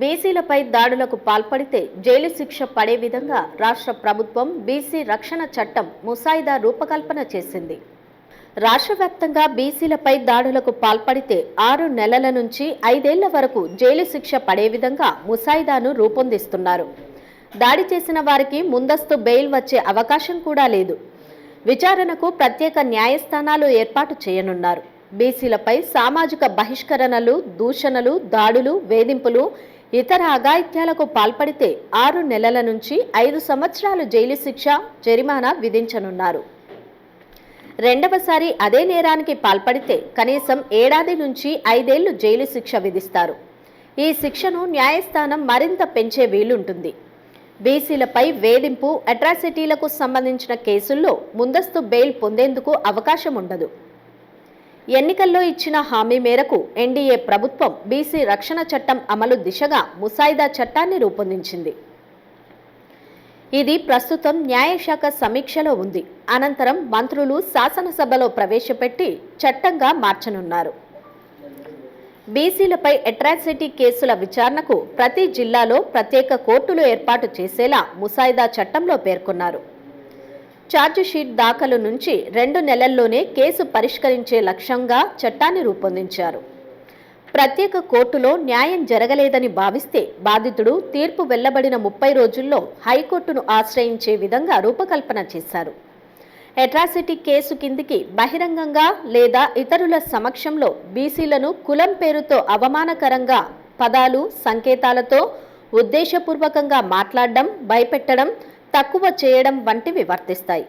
బీసీలపై దాడులకు పాల్పడితే జైలు శిక్ష పడే విధంగా రాష్ట్ర ప్రభుత్వం బీసీ రక్షణ చట్టం ముసాయిదా రూపకల్పన చేసింది. రాష్ట్ర వ్యాప్తంగా బీసీలపై దాడులకు పాల్పడితే ఆరు నెలల నుంచి ఐదేళ్ళ వరకు జైలు శిక్ష పడే విధంగా ముసాయిదాను రూపొందిస్తున్నారు. దాడి చేసిన వారికి ముందస్తు బెయిల్ వచ్చే అవకాశం కూడా లేదు. విచారణకు ప్రత్యేక న్యాయస్థానాలు ఏర్పాటు చేయనున్నారు. బీసీలపై సామాజిక బహిష్కరణలు దూషణలు దాడులు వేధింపులు ఇతర అఘాయిత్యాలకు పాల్పడితే ఆరు నెలల నుంచి ఐదు సంవత్సరాలు జైలు శిక్ష జరిమానా విధించనున్నారు. రెండవసారి అదే నేరానికి పాల్పడితే కనీసం ఏడాది నుంచి ఐదేళ్ళు జైలు శిక్ష విధిస్తారు. ఈ శిక్షను న్యాయస్థానం మరింత పెంచే వీలుంటుంది. బీసీలపై వేధింపు అట్రాసిటీలకు సంబంధించిన కేసుల్లో ముందస్తు బెయిల్ పొందేందుకు అవకాశం ఉండదు ఎన్నికల్లో ఇచ్చిన హామీ మేరకు ఎన్డీఏ ప్రభుత్వం బీసీ రక్షణ చట్టం అమలు దిశగా ముసాయిదా చట్టాన్ని రూపొందించింది. ఇది ప్రస్తుతం న్యాయశాఖ సమీక్షలో ఉంది. అనంతరం మంత్రులు శాసనసభలో ప్రవేశపెట్టి చట్టంగా మార్చనున్నారు. బీసీలపై అట్రాసిటీ కేసుల విచారణకు ప్రతి జిల్లాలో ప్రత్యేక కోర్టులు ఏర్పాటు చేసేలా ముసాయిదా చట్టంలో పేర్కొన్నారు. ఛార్జిషీట్ దాఖలు నుంచి రెండు నెలల్లోనే కేసు పరిష్కరించే లక్ష్యంగా చట్టాన్ని రూపొందించారు. ప్రత్యేక కోర్టులో న్యాయం జరగలేదని భావిస్తే బాధితుడు తీర్పు వెళ్ళబడిన ముప్పై రోజుల్లో హైకోర్టును ఆశ్రయించే విధంగా రూపకల్పన చేశారు. అట్రాసిటీ కేసు కిందికి బహిరంగంగా లేదా ఇతరుల సమక్షంలో బీసీలను కులం పేరుతో అవమానకరంగా పదాలు సంకేతాలతో ఉద్దేశపూర్వకంగా మాట్లాడడం భయపెట్టడం తక్కువ చేయడం వంటివి వర్తిస్తాయి.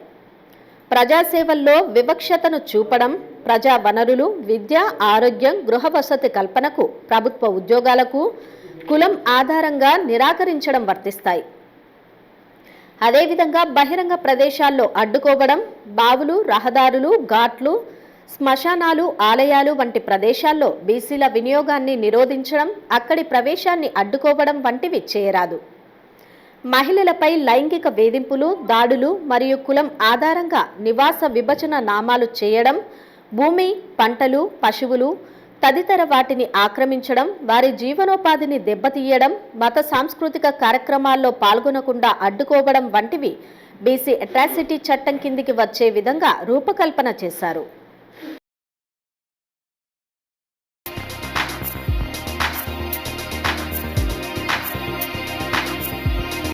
ప్రజాసేవల్లో వివక్షతను చూపడం ప్రజా వనరులు విద్య ఆరోగ్యం గృహ వసతి కల్పనకు ప్రభుత్వ ఉద్యోగాలకు కులం ఆధారంగా నిరాకరించడం వర్తిస్తాయి. అదేవిధంగా బహిరంగ ప్రదేశాల్లో అడ్డుకోవడం బావులు రహదారులు ఘాట్లు శ్మశానాలు ఆలయాలు వంటి ప్రదేశాల్లో బీసీల వినియోగాన్ని నిరోధించడం అక్కడి ప్రవేశాన్ని అడ్డుకోవడం వంటివి చేయరాదు. మహిళలపై లైంగిక వేధింపులు దాడులు మరియు కులం ఆధారంగా నివాస విభజన నామాలు చేయడం భూమి పంటలు పశువులు తదితర వాటిని ఆక్రమించడం వారి జీవనోపాధిని దెబ్బతీయడం మత సాంస్కృతిక కార్యక్రమాల్లో పాల్గొనకుండా అడ్డుకోవడం వంటివి బీసీ అట్రాసిటీ చట్టం కిందికి వచ్చే విధంగా రూపకల్పన చేశారు.